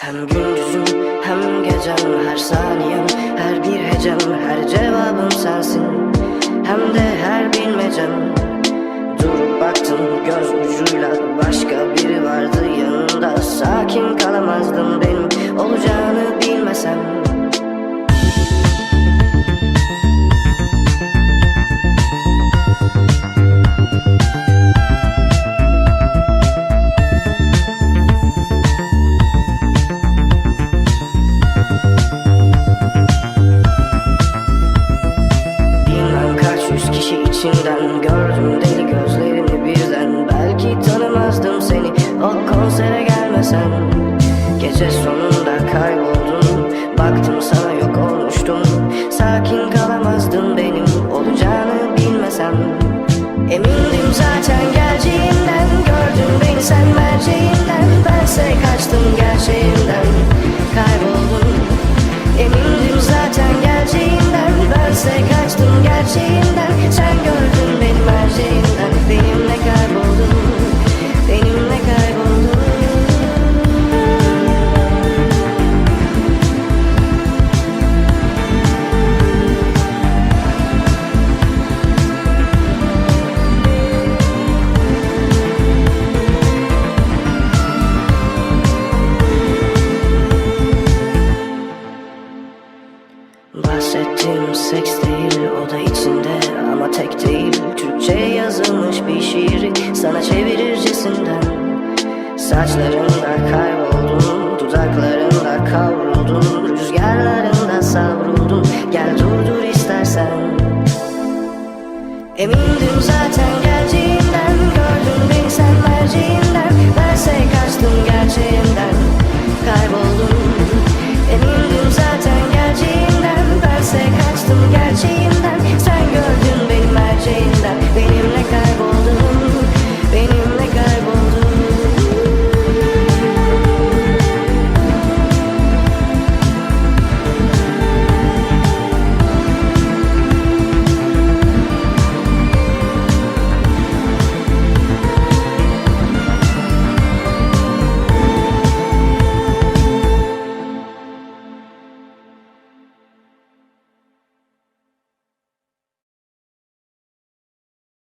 Hem gündüzüm hem gecem Her saniyem. Her bir hecem Her cevabım sensin. Hem de her bilmecem Gördüm deli gözlerini birden. Belki tanımazdım seni O konsere gelmesen Gece sonunda kayboldun Baktım sana yok olmuştum. Sakin kalamazdım benim Olacağını bilmesem. Emindim zaten geleceğinden Gördün beni sen merceğinden. Bense kaçtım gerçeğinden Bahsettiğim seks değil o da içinde. Ama tek değil Türkçe yazılmış bir şiiri sana çevirircesinden Saçlarında kayboldun, dudaklarında kavruldun. Rüzgarlarında savruldun, gel durdur istersen. Emindim zaten geleceğinden Gördün beni sen merceğinden Bense kaçtım